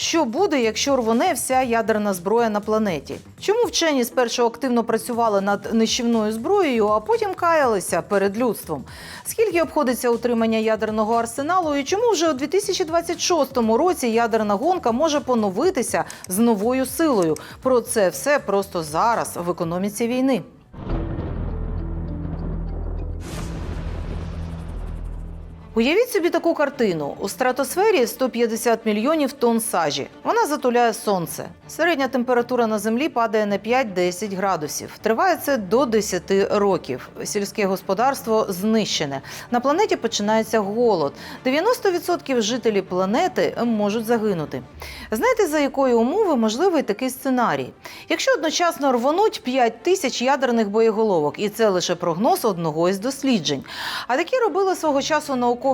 Що буде, якщо рвоне вся ядерна зброя на планеті? Чому вчені спершу активно працювали над нищівною зброєю, а потім каялися перед людством? Скільки обходиться утримання ядерного арсеналу, і чому вже у 2026 році ядерна гонка може поновитися з новою силою? Про це все просто зараз в економіці війни. Уявіть собі таку картину: у стратосфері 150 мільйонів тонн сажі. Вона затуляє сонце. Середня температура на землі падає на 5-10 градусів. Триває це до 10 років. Сільське господарство знищене. На планеті починається голод. 90% жителів планети можуть загинути. Знаєте, за якої умови можливий такий сценарій? Якщо одночасно рвонуть 5 тисяч ядерних боєголовок, і це лише прогноз одного із досліджень. А такі робили свого часу науковці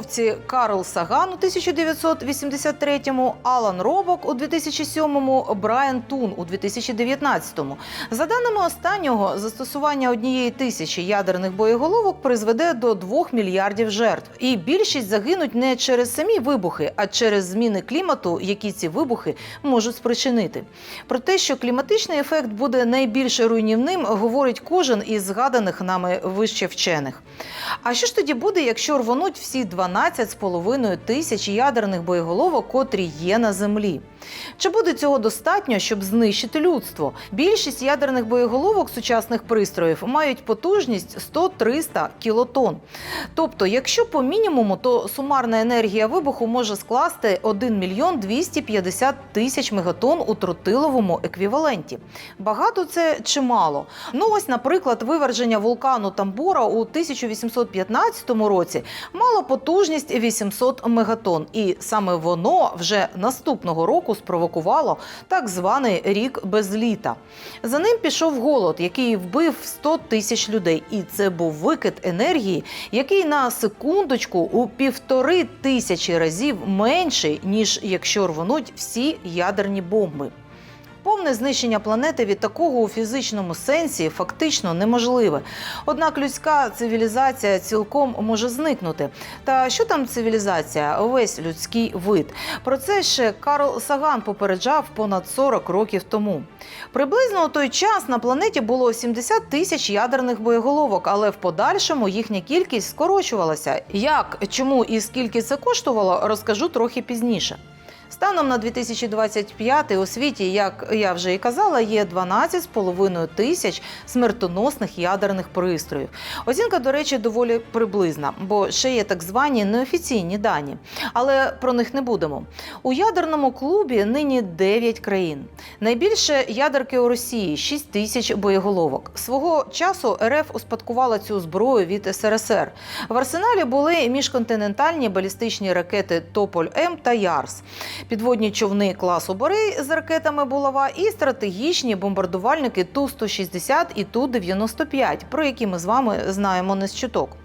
Карл Саган у 1983-му, Алан Робок у 2007-му, Брайан Тун у 2019-му. За даними останнього, застосування однієї тисячі ядерних боєголовок призведе до 2 мільярдів жертв. І більшість загинуть не через самі вибухи, а через зміни клімату, які ці вибухи можуть спричинити. Про те, що кліматичний ефект буде найбільш руйнівним, говорить кожен із згаданих нами вище вчених. А що ж тоді буде, якщо рвонуть всі 12,5 тисяч ядерних боєголовок, котрі є на землі? Чи буде цього достатньо, щоб знищити людство? Більшість ядерних боєголовок сучасних пристроїв мають потужність 100-300 кілотон. Тобто, якщо по мінімуму, то сумарна енергія вибуху може скласти 1 мільйон 250 тисяч мегатон у тротиловому еквіваленті. Багато це чи мало? Ну ось, наприклад, виверження вулкану Тамбора у 1815 році мало потужність 800 мегатон, і саме воно вже наступного року спровокувало так званий рік без літа. За ним пішов голод, який вбив 100 тисяч людей, і це був викид енергії, який на секундочку у півтори тисячі разів менший, ніж якщо рвонуть всі ядерні бомби. Повне знищення планети від такого у фізичному сенсі фактично неможливе. Однак людська цивілізація цілком може зникнути. Та що там цивілізація? Весь людський вид. Про це ще Карл Саган попереджав понад 40 років тому. Приблизно у той час на планеті було 70 тисяч ядерних боєголовок, але в подальшому їхня кількість скорочувалася. Як, чому і скільки це коштувало, розкажу трохи пізніше. Станом на 2025 у світі, як я вже і казала, є 12,5 тисяч смертоносних ядерних пристроїв. Оцінка, до речі, доволі приблизна, бо ще є так звані неофіційні дані. Але про них не будемо. У ядерному клубі нині 9 країн. Найбільше ядерки у Росії 6 тисяч боєголовок. Свого часу РФ успадкувала цю зброю від СРСР. В арсеналі були міжконтинентальні балістичні ракети Тополь М та Ярс підводні човни класу Борей з ракетами Булава і стратегічні бомбардувальники Ту-160 і Ту-95, про які ми з вами знаємо не з чуток.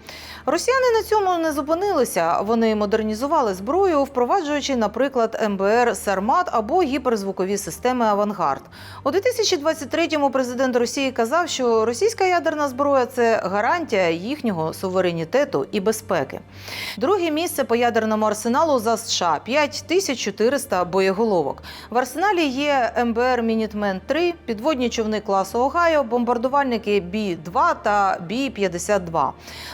Росіяни на цьому не зупинилися. Вони модернізували зброю, впроваджуючи, наприклад, МБР Сармат або гіперзвукові системи Авангард. У 2023-му президент Росії казав, що російська ядерна зброя це гарантія їхнього суверенітету і безпеки. Друге місце по ядерному арсеналу за США 5400 боєголовок. В арсеналі є МБР Мінітмен 3 підводні човни класу Огайо, бомбардувальники Бі-2 та Бі-52.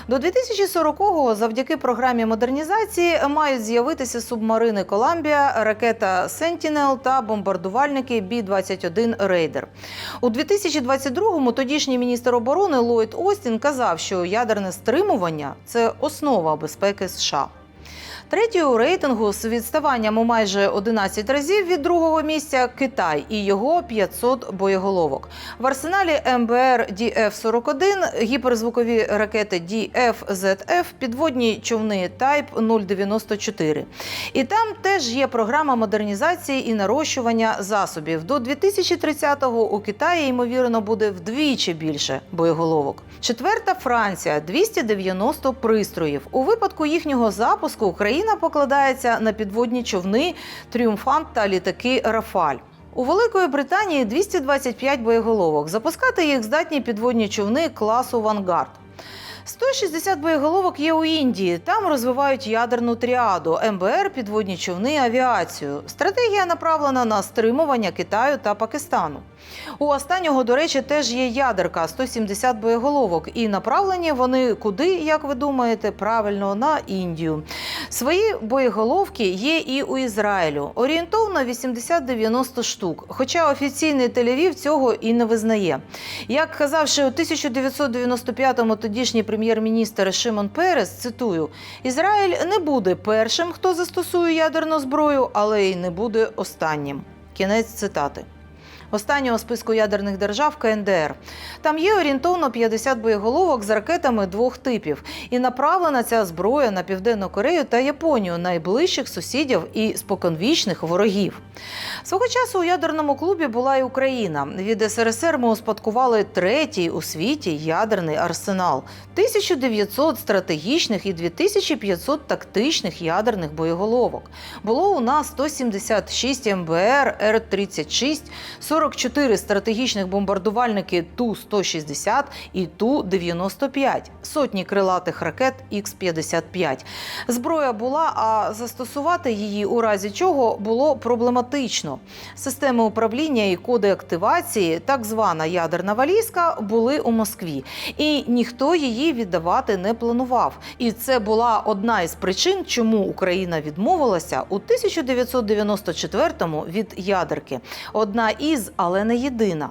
До 2040-го завдяки програмі модернізації мають з'явитися субмарини Коламбія, ракета Сентінел та бомбардувальники Бі-21 Рейдер. У 2022-му тодішній міністр оборони Ллойд Остін казав, що ядерне стримування це основа безпеки США. Третій у рейтингу з відставанням у майже 11 разів від другого місця Китай і його 500 боєголовок. В арсеналі МБР ДФ-41, гіперзвукові ракети DF-ZF, підводні човни Type 094. І там теж є програма модернізації і нарощування засобів. До 2030-го у Китаї ймовірно буде вдвічі більше боєголовок. Четверта Франція 290 пристроїв. У випадку їхнього запуску Україна покладається на підводні човни Тріумфант та літаки Рафаль. У Великої Британії 225 боєголовок. Запускати їх здатні підводні човни класу Вангард. 160 боєголовок є у Індії. Там розвивають ядерну тріаду, МБР, підводні човни, авіацію. Стратегія направлена на стримування Китаю та Пакистану. У останнього, до речі, теж є ядерка 170 боєголовок, і направлені вони куди, як ви думаєте, правильно на Індію. Свої боєголовки є і у Ізраїлю. Орієнтовно 80-90 штук. Хоча офіційний Тель-Авів цього і не визнає. Як казав ще у 1995-му тодішній прем'єр-міністр Шимон Перес, цитую: Ізраїль не буде першим, хто застосує ядерну зброю, але й не буде останнім. Кінець цитати. Останнього списку ядерних держав КНДР. Там є орієнтовно 50 боєголовок з ракетами двох типів. І направлена ця зброя на Південну Корею та Японію, найближчих сусідів і споконвічних ворогів. Свого часу у ядерному клубі була і Україна. Від СРСР ми успадкували третій у світі ядерний арсенал: 1900 стратегічних і 2500 тактичних ядерних боєголовок. Було у нас 176 МБР, Р-36, 44 стратегічних бомбардувальники Ту-160 і Ту-95, сотні крилатих ракет Х-55. Зброя була, а застосувати її у разі чого було проблематично. Системи управління і коди активації, так звана ядерна валізка, були у Москві, і ніхто її віддавати не планував. І це була одна із причин, чому Україна відмовилася у 1994-му від ядерки. Одна із, але не єдина.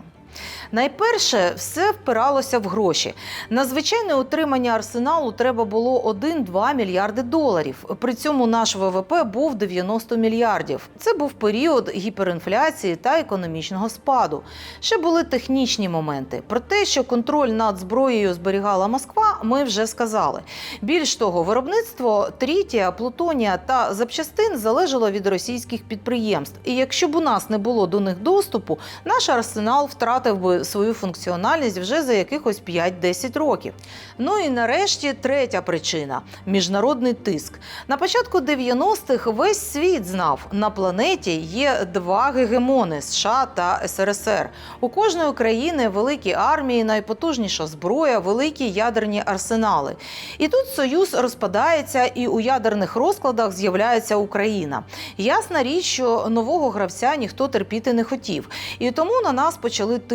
Найперше, все впиралося в гроші. На звичайне утримання арсеналу треба було 1-2 мільярди доларів. При цьому наш ВВП був 90 мільярдів. Це був період гіперінфляції та економічного спаду. Ще були технічні моменти. Про те, що контроль над зброєю зберігала Москва, ми вже сказали. Більш того, виробництво трітія, плутонія та запчастин залежало від російських підприємств. І якщо б у нас не було до них доступу, наш арсенал втратив би свою функціональність вже за якихось 5-10 років. Ну і нарешті третя причина міжнародний тиск. На початку 90-х весь світ знав, на планеті є два гегемони США та СРСР. У кожної країни великі армії, найпотужніша зброя, великі ядерні арсенали. І тут союз розпадається, і у ядерних розкладах з'являється Україна. Ясна річ, що нового гравця ніхто терпіти не хотів, і тому на нас почали тиснути.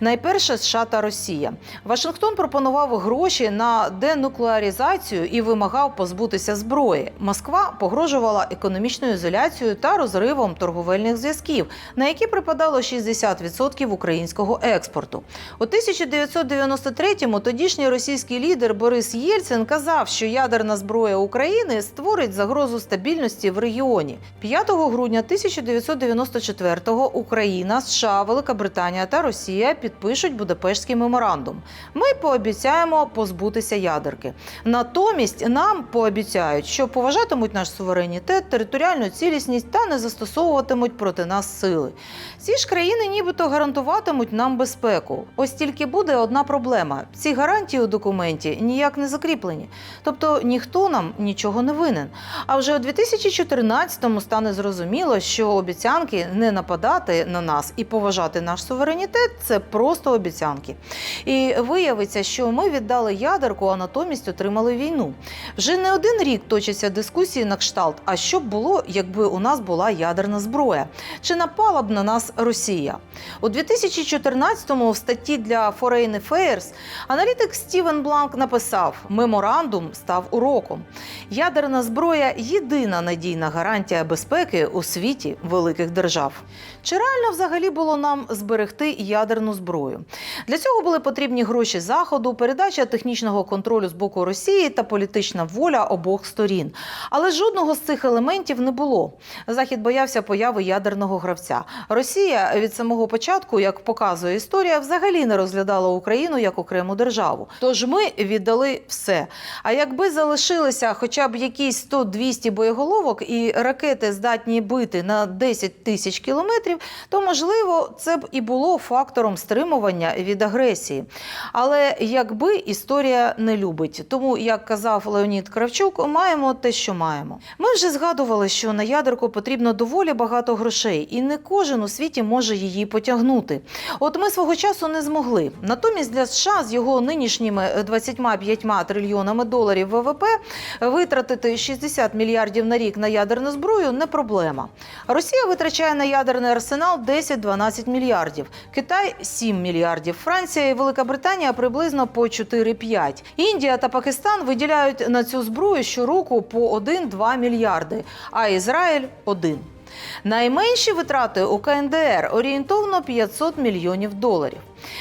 Найперше США та Росія. Вашингтон пропонував гроші на денуклеаризацію і вимагав позбутися зброї. Москва погрожувала економічною ізоляцією та розривом торговельних зв'язків, на які припадало 60% українського експорту. У 1993-му тодішній російський лідер Борис Єльцин казав, що ядерна зброя України створить загрозу стабільності в регіоні. 5 грудня 1994-го Україна, США, Велика Британія та Росія підпишуть Будапештський меморандум. Ми пообіцяємо позбутися ядерки. Натомість нам пообіцяють, що поважатимуть наш суверенітет, територіальну цілісність та не застосовуватимуть проти нас сили. Ці ж країни нібито гарантуватимуть нам безпеку. Ось тільки буде одна проблема: ці гарантії у документі ніяк не закріплені. Тобто ніхто нам нічого не винен. А вже у 2014-му стане зрозуміло, що обіцянки не нападати на нас і поважати наш суверенітет це просто обіцянки. І виявиться, що ми віддали ядерку, а натомість отримали війну. Вже не один рік точаться дискусії на кшталт. А що б було, якби у нас була ядерна зброя? Чи напала б на нас Росія? У 2014-му в статті для Foreign Affairs аналітик Стівен Бланк написав: меморандум став уроком. Ядерна зброя єдина надійна гарантія безпеки у світі великих держав. Чи реально взагалі було нам зберегти ядерну зброю? Для цього були потрібні гроші заходу, передача технічного контролю з боку Росії та політична воля обох сторін. Але жодного з цих елементів не було. Захід боявся появи ядерного гравця. Росія від самого початку, як показує історія, взагалі не розглядала Україну як окрему державу. Тож ми віддали все. А якби залишилися хоча б якісь 100-200 боєголовок і ракети здатні бити на 10 тисяч кілометрів, то можливо це б і було фактором стримування від агресії. Але якби історія не любить. Тому, як казав Леонід Кравчук, маємо те, що маємо. Ми вже згадували, що на ядерку потрібно доволі багато грошей, і не кожен у світі може її потягнути. От ми свого часу не змогли. Натомість для США з його нинішніми 25 трильйонами доларів ВВП витратити 60 мільярдів на рік на ядерну зброю не проблема. Росія витрачає на ядерний арсенал 10-12 мільярдів, Китай 7 мільярдів, Франція і Велика Британія приблизно по 4-5. Індія та Пакистан виділяють на цю зброю щороку по 1-2 мільярди, а Ізраїль 1. Найменші витрати у КНДР орієнтовно 500 мільйонів доларів.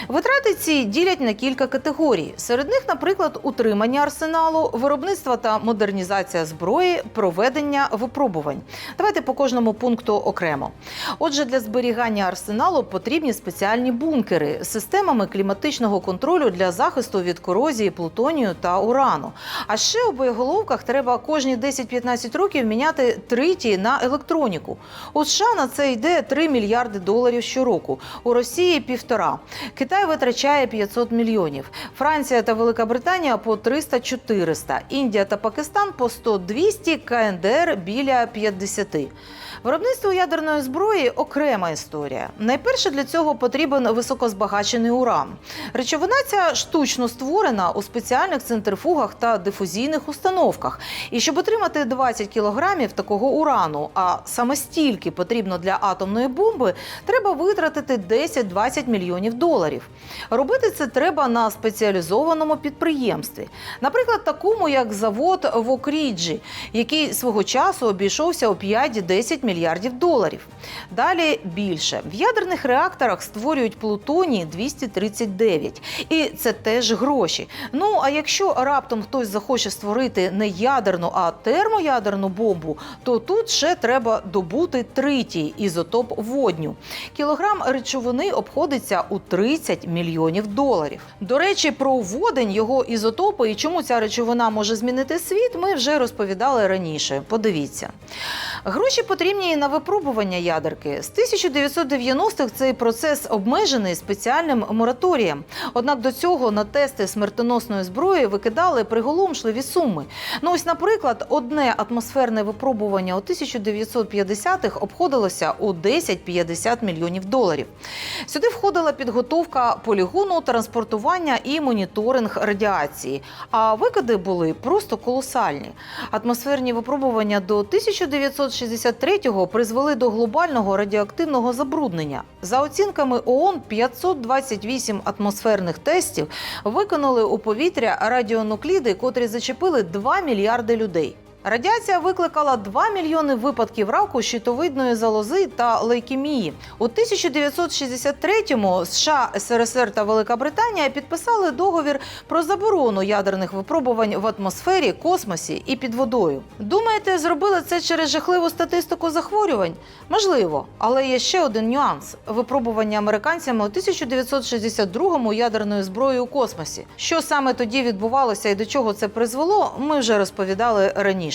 Витрати ці ділять на кілька категорій. Серед них, наприклад, утримання арсеналу, виробництво та модернізація зброї, проведення випробувань. Давайте по кожному пункту окремо. Отже, для зберігання арсеналу потрібні спеціальні бункери з системами кліматичного контролю для захисту від корозії, плутонію та урану. А ще у боєголовках треба кожні 10-15 років міняти тритій на електроніку. У США на це йде 3 мільярди доларів щороку. У Росії півтора. Китай витрачає 500 мільйонів. Франція та Велика Британія по 300-400. Індія та Пакистан по 100-200, КНДР біля 50. Виробництво ядерної зброї окрема історія. Найперше для цього потрібен високозбагачений уран. Речовина ця штучно створена у спеціальних центрифугах та дифузійних установках. І щоб отримати 20 кілограмів такого урану, а саме стільки потрібно для атомної бомби, треба витратити 10-20 мільйонів доларів. Робити це треба на спеціалізованому підприємстві, наприклад, такому як завод в Окріджі, який свого часу обійшовся у 5-10 мільярдів доларів. Далі більше в ядерних реакторах створюють плутоній 239. І це теж гроші. Ну а якщо раптом хтось захоче створити не ядерну, а термоядерну бомбу, то тут ще треба добути тритій ізотоп водню. Кілограм речовини обходиться у 30 мільйонів доларів. До речі, про водень, його ізотопи і чому ця речовина може змінити світ, ми вже розповідали раніше. Подивіться. Гроші потрібні і на випробування ядерки. З 1990-х цей процес обмежений спеціальним мораторієм. Однак до цього на тести смертоносної зброї викидали приголомшливі суми. Ну ось, наприклад, одне атмосферне випробування у 1950-х обходилося у 10-50 мільйонів доларів. Сюди входила підготовка полігону, транспортування і моніторинг радіації. А викиди були просто колосальні. Атмосферні випробування до 1963-го призвели до глобального радіоактивного забруднення. За оцінками ООН, 528 атмосферних тестів виконали у повітря радіонукліди, котрі зачепили 2 мільярди людей. Радіація викликала 2 мільйони випадків раку щитовидної залози та лейкемії. У 1963-му США, СРСР та Велика Британія підписали договір про заборону ядерних випробувань в атмосфері, космосі і під водою. Думаєте, зробили це через жахливу статистику захворювань? Можливо, але є ще один нюанс: випробування американцями у 1962-му ядерною зброєю у космосі. Що саме тоді відбувалося і до чого це призвело, ми вже розповідали раніше.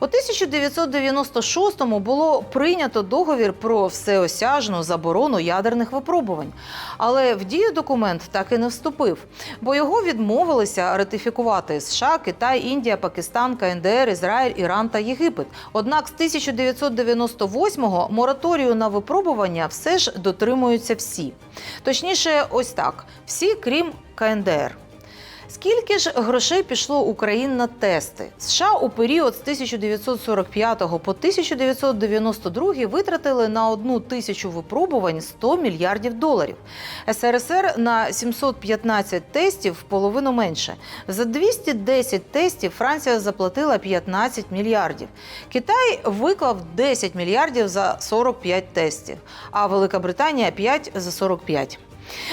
У 1996-му було прийнято договір про всеосяжну заборону ядерних випробувань, але в дію документ так і не вступив, бо його відмовилися ратифікувати США, Китай, Індія, Пакистан, КНДР, Ізраїль, Іран та Єгипет. Однак з 1998-го мораторію на випробування все ж дотримуються всі. Точніше, ось так: всі, крім КНДР. Скільки ж грошей пішло Україн на тести? США у період з 1945 по 1992 витратили на одну тисячу випробувань 100 мільярдів доларів. СРСР на 715 тестів в половину менше. За 210 тестів Франція заплатила 15 мільярдів. Китай виклав 10 мільярдів за 45 тестів, а Велика Британія 5 за 45.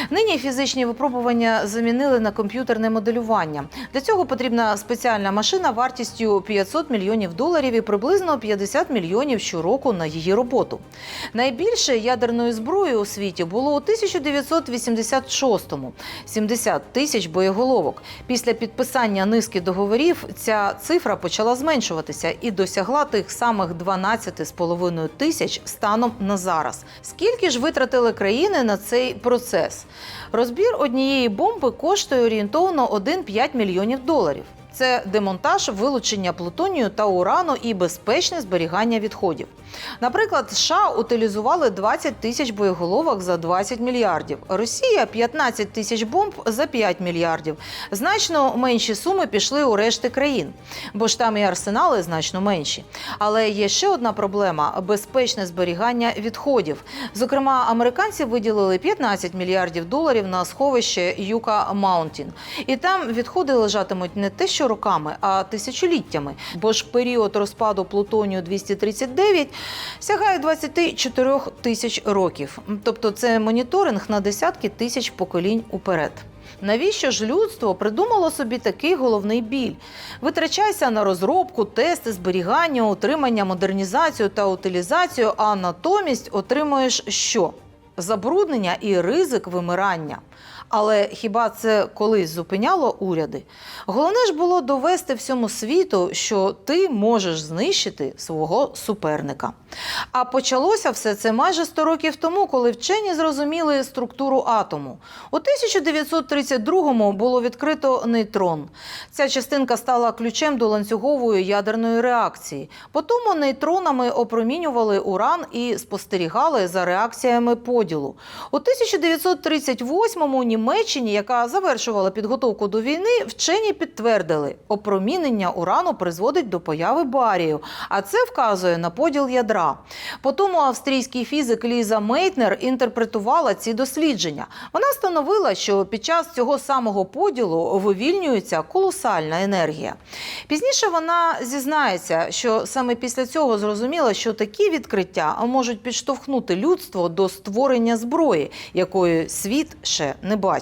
Нині фізичні випробування замінили на комп'ютерне моделювання. Для цього потрібна спеціальна машина вартістю 500 мільйонів доларів і приблизно 50 мільйонів щороку на її роботу. Найбільше ядерної зброї у світі було у 1986-му – 70 тисяч боєголовок. Після підписання низки договорів ця цифра почала зменшуватися і досягла тих самих 12,5 тисяч станом на зараз. Скільки ж витратили країни на цей процес? Розбір однієї бомби коштує орієнтовно 1,5 мільйонів доларів. Це демонтаж, вилучення плутонію та урану і безпечне зберігання відходів. Наприклад, США утилізували 20 тисяч боєголовок за 20 мільярдів. Росія 15 тисяч бомб за 5 мільярдів. Значно менші суми пішли у решти країн, бо ж там і арсенали значно менші. Але є ще одна проблема безпечне зберігання відходів. Зокрема, американці виділили 15 мільярдів доларів на сховище Юка Маунтін. І там відходи лежатимуть не те, що роками, а тисячоліттями. Бо ж період розпаду плутонію 239 сягає 24 тисяч років. Тобто це моніторинг на десятки тисяч поколінь уперед. Навіщо ж людство придумало собі такий головний біль? Витрачайся на розробку, тести, зберігання, утримання, модернізацію та утилізацію, а натомість отримуєш що? Забруднення і ризик вимирання. Але хіба це колись зупиняло уряди? Головне ж було довести всьому світу, що ти можеш знищити свого суперника. А почалося все це майже 100 років тому, коли вчені зрозуміли структуру атому. У 1932-му було відкрито нейтрон. Ця частинка стала ключем до ланцюгової ядерної реакції. Потому нейтронами опромінювали уран і спостерігали за реакціями поділу. У 1938-му Німеччині, яка завершувала підготовку до війни, вчені підтвердили, опромінення урану призводить до появи барію, а це вказує на поділ ядра. Потому австрійський фізик Ліза Мейтнер інтерпретувала ці дослідження. Вона встановила, що під час цього самого поділу вивільнюється колосальна енергія. Пізніше вона зізнається, що саме після цього зрозуміла, що такі відкриття можуть підштовхнути людство до створення зброї, якої світ ще не бачив.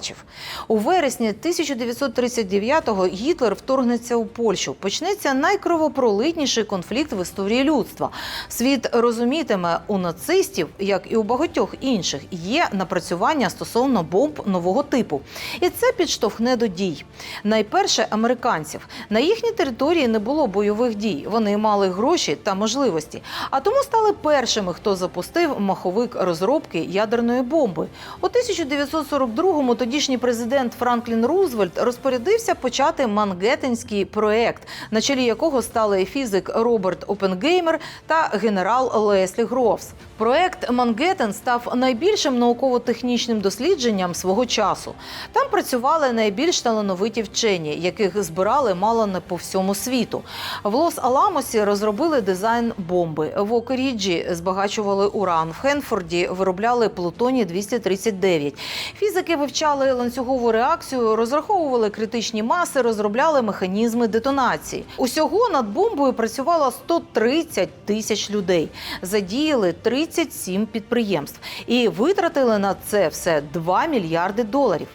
У вересні 1939-го Гітлер вторгнеться у Польщу. Почнеться найкровопролитніший конфлікт в історії людства. Світ розумітиме у нацистів, як і у багатьох інших, є напрацювання стосовно бомб нового типу, і це підштовхне до дій. Найперше американців на їхній території не було бойових дій. Вони мали гроші та можливості, а тому стали першими, хто запустив маховик розробки ядерної бомби. У 1942-му тодішній президент Франклін Рузвельт розпорядився почати Мангеттенський проект, на чолі якого стали фізик Роберт Опенгеймер та генерал Леслі Грофс. Проект Мангеттен став найбільшим науково-технічним дослідженням свого часу. Там працювали найбільш талановиті вчені, яких збирали мало не по всьому світу. В Лос-Аламосі розробили дизайн бомби. В Океріджі збагачували уран. В Хенфорді виробляли плутоній 239 Фізики вивчали ланцюгову реакцію, розраховували критичні маси, розробляли механізми детонації. Усього над бомбою працювало 130 тисяч людей. Задіяли 37 підприємств і витратили на це все 2 мільярди доларів.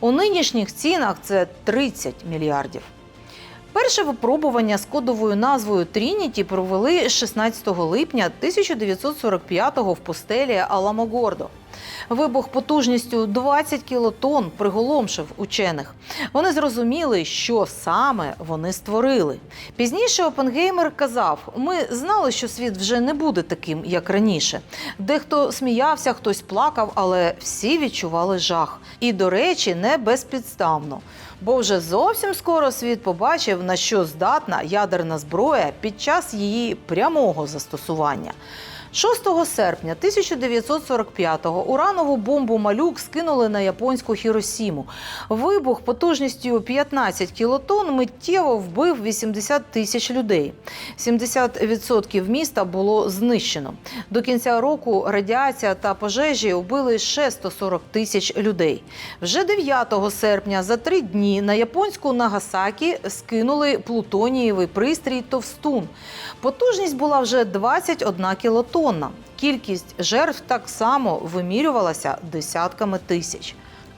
У нинішніх цінах це 30 мільярдів. Перше випробування з кодовою назвою Трініті провели 16 липня 1945-го в пустелі Аламогордо. Вибух потужністю 20 кілотон приголомшив учених. Вони зрозуміли, що саме вони створили. Пізніше Опенгеймер казав: ми знали, що світ вже не буде таким, як раніше. Дехто сміявся, хтось плакав, але всі відчували жах. І, до речі, не безпідставно. Бо вже зовсім скоро світ побачив, на що здатна ядерна зброя під час її прямого застосування. 6 серпня 1945-го уранову бомбу Малюк скинули на японську Хіросіму. Вибух потужністю 15 кілотон миттєво вбив 80 тисяч людей. 70% міста було знищено. До кінця року радіація та пожежі вбили ще 140 тисяч людей. Вже 9 серпня за три дні на японську Нагасакі скинули плутонієвий пристрій Товстун. Потужність була вже 21 кілотонна. Кількість жертв так само вимірювалася десятками тисяч.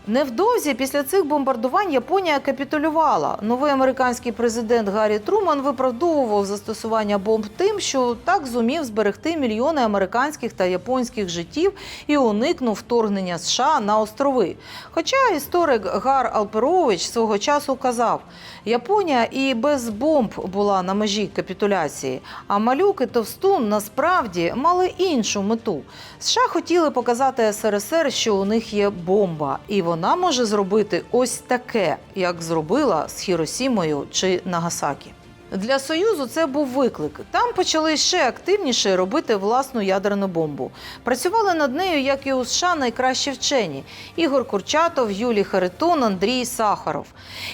Невдовзі після цих бомбардувань Японія капітулювала. Новий американський президент Гаррі Труман виправдовував застосування бомб тим, що так зумів зберегти мільйони американських та японських життів і уникнув вторгнення США на острови. Хоча історик Гар Алперович свого часу казав, Японія і без бомб була на межі капітуляції, а малюк і товстун насправді мали іншу мету. США хотіли показати СРСР, що у них є бомба, і вона може зробити ось таке, як зробила з Хіросімою чи Нагасакі. Для Союзу це був виклик. Там почали ще активніше робити власну ядерну бомбу. Працювали над нею, як і у США, найкращі вчені: Ігор Курчатов, Юлій Харитон, Андрій Сахаров.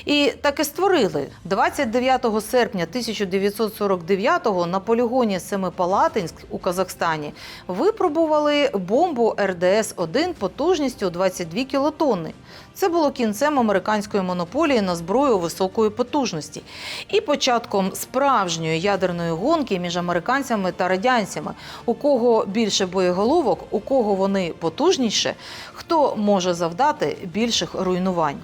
І так і створили 29 серпня 1949-го на полігоні Семипалатинськ у Казахстані випробували бомбу РДС-1 потужністю 22 кілотонни. Це було кінцем американської монополії на зброю високої потужності і початком справжньої ядерної гонки між американцями та радянцями. У кого більше боєголовок, у кого вони потужніше, хто може завдати більших руйнувань.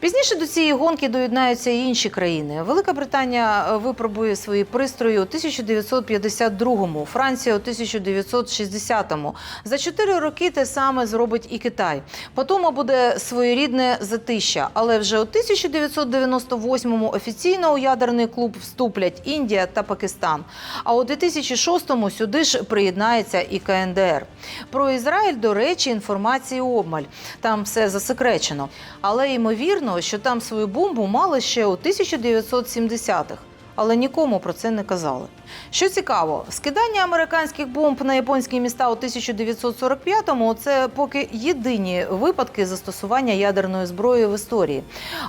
Пізніше до цієї гонки доєднаються і інші країни. Велика Британія е, випробує свої пристрої у 1952-му, Франція у 1960-му. За чотири роки те саме зробить і Китай. Потім буде своєрідне затища. Але вже у 1998-му офіційно у ядерний клуб вступлять Індія та Пакистан. А у 2006-му сюди ж приєднається і КНДР. Про Ізраїль, до речі, інформації обмаль. Там все засекречено. Але ймовірно, що там свою бомбу мали ще у 1970-х. Але нікому про це не казали. Що цікаво, скидання американських бомб на японські міста у 1945-му – це поки єдині випадки застосування ядерної зброї в історії.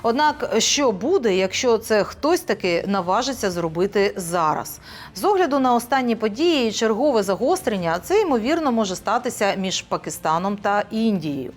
Однак, що буде, якщо це хтось таки наважиться зробити зараз? З огляду на останні події і чергове загострення, це ймовірно може статися між Пакистаном та Індією.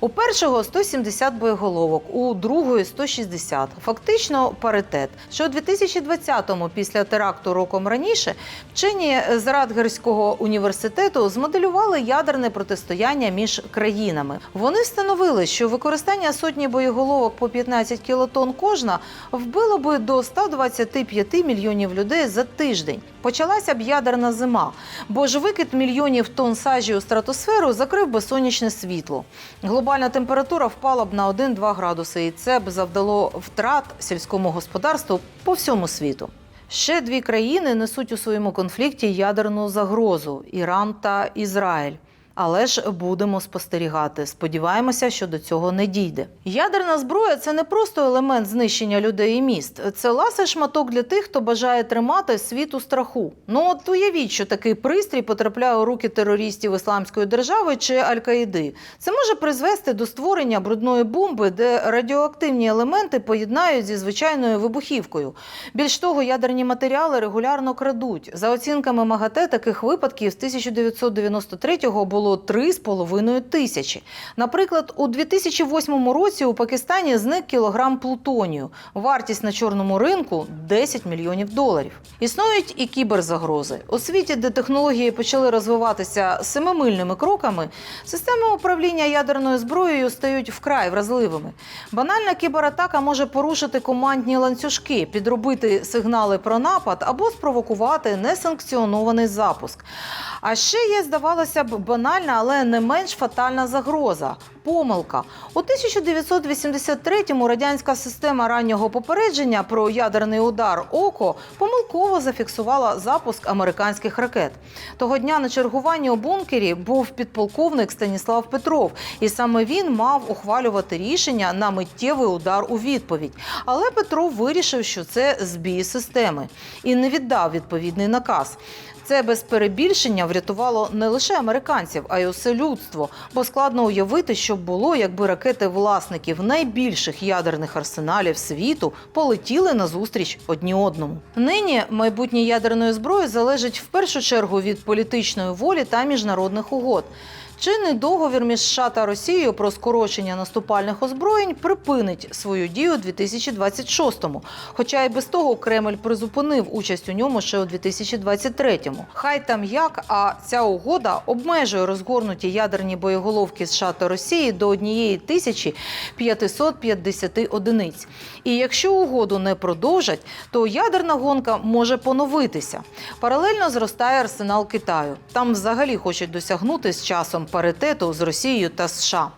У першого 170 боєголовок, у другої 160. Фактично паритет. Що у 2020-му, після теракту роком раніше, вчені з Радгерського університету змоделювали ядерне протистояння між країнами. Вони встановили, що використання сотні боєголовок по 15 кілотон кожна вбило би до 125 мільйонів людей за тиждень. Почалася б ядерна зима, бо ж викид мільйонів тонн сажі у стратосферу закрив би сонячне світло. Глобальна температура впала б на 1-2 градуси, і це б завдало втрат сільському господарству по всьому світу. Ще дві країни несуть у своєму конфлікті ядерну загрозу Іран та Ізраїль. Але ж будемо спостерігати. Сподіваємося, що до цього не дійде. Ядерна зброя це не просто елемент знищення людей і міст. Це ласий шматок для тих, хто бажає тримати світ у страху. Ну от уявіть, що такий пристрій потрапляє у руки терористів ісламської держави чи Аль-Каїди. Це може призвести до створення брудної бомби, де радіоактивні елементи поєднають зі звичайною вибухівкою. Більш того, ядерні матеріали регулярно крадуть. За оцінками МАГАТЕ, таких випадків з 1993-го було 3,5 тисячі. Наприклад, у 2008 році у Пакистані зник кілограм плутонію. Вартість на чорному ринку 10 мільйонів доларів. Існують і кіберзагрози. У світі, де технології почали розвиватися семимильними кроками, системи управління ядерною зброєю стають вкрай вразливими. Банальна кібератака може порушити командні ланцюжки, підробити сигнали про напад або спровокувати несанкціонований запуск. А ще є, здавалося б, банальна, але не менш фатальна загроза помилка. У 1983-му радянська система раннього попередження про ядерний удар ОКО помилково зафіксувала запуск американських ракет. Того дня на чергуванні у бункері був підполковник Станіслав Петров, і саме він мав ухвалювати рішення на миттєвий удар у відповідь. Але Петров вирішив, що це збій системи і не віддав відповідний наказ. Це без перебільшення врятувало не лише американців, а й усе людство, бо складно уявити, що було, якби ракети власників найбільших ядерних арсеналів світу полетіли назустріч одні одному. Нині майбутнє ядерної зброї залежить в першу чергу від політичної волі та міжнародних угод. Чинний договір між США та Росією про скорочення наступальних озброєнь припинить свою дію у 2026-му. Хоча і без того Кремль призупинив участь у ньому ще у 2023-му. ядерному. Хай там як, а ця угода обмежує розгорнуті ядерні боєголовки США та Росії до однієї тисячі 550 одиниць. І якщо угоду не продовжать, то ядерна гонка може поновитися. Паралельно зростає арсенал Китаю. Там взагалі хочуть досягнути з часом паритету з Росією та США.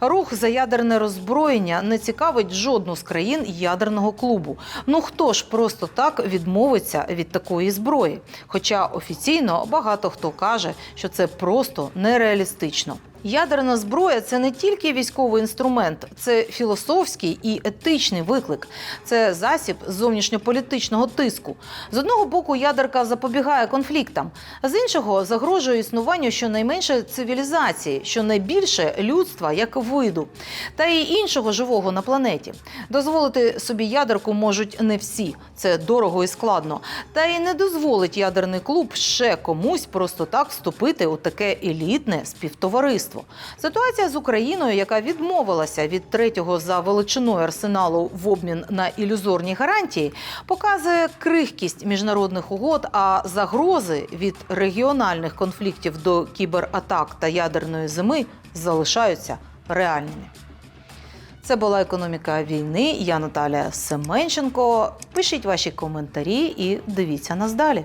Рух за ядерне роззброєння не цікавить жодну з країн ядерного клубу. Ну хто ж просто так відмовиться від такої зброї? Хоча офіційно багато хто каже, що це просто нереалістично. Ядерна зброя це не тільки військовий інструмент, це філософський і етичний виклик. Це засіб зовнішньополітичного тиску. З одного боку, ядерка запобігає конфліктам, з іншого загрожує існуванню щонайменше цивілізації, щонайбільше людства як виду, та й іншого живого на планеті. Дозволити собі ядерку можуть не всі. Це дорого і складно. Та й не дозволить ядерний клуб ще комусь просто так вступити у таке елітне співтовариство. Ситуація з Україною, яка відмовилася від третього за величиною арсеналу в обмін на ілюзорні гарантії, показує крихкість міжнародних угод, а загрози від регіональних конфліктів до кібератак та ядерної зими залишаються реальними. Це була економіка війни. Я Наталія Семенченко. Пишіть ваші коментарі і дивіться нас далі.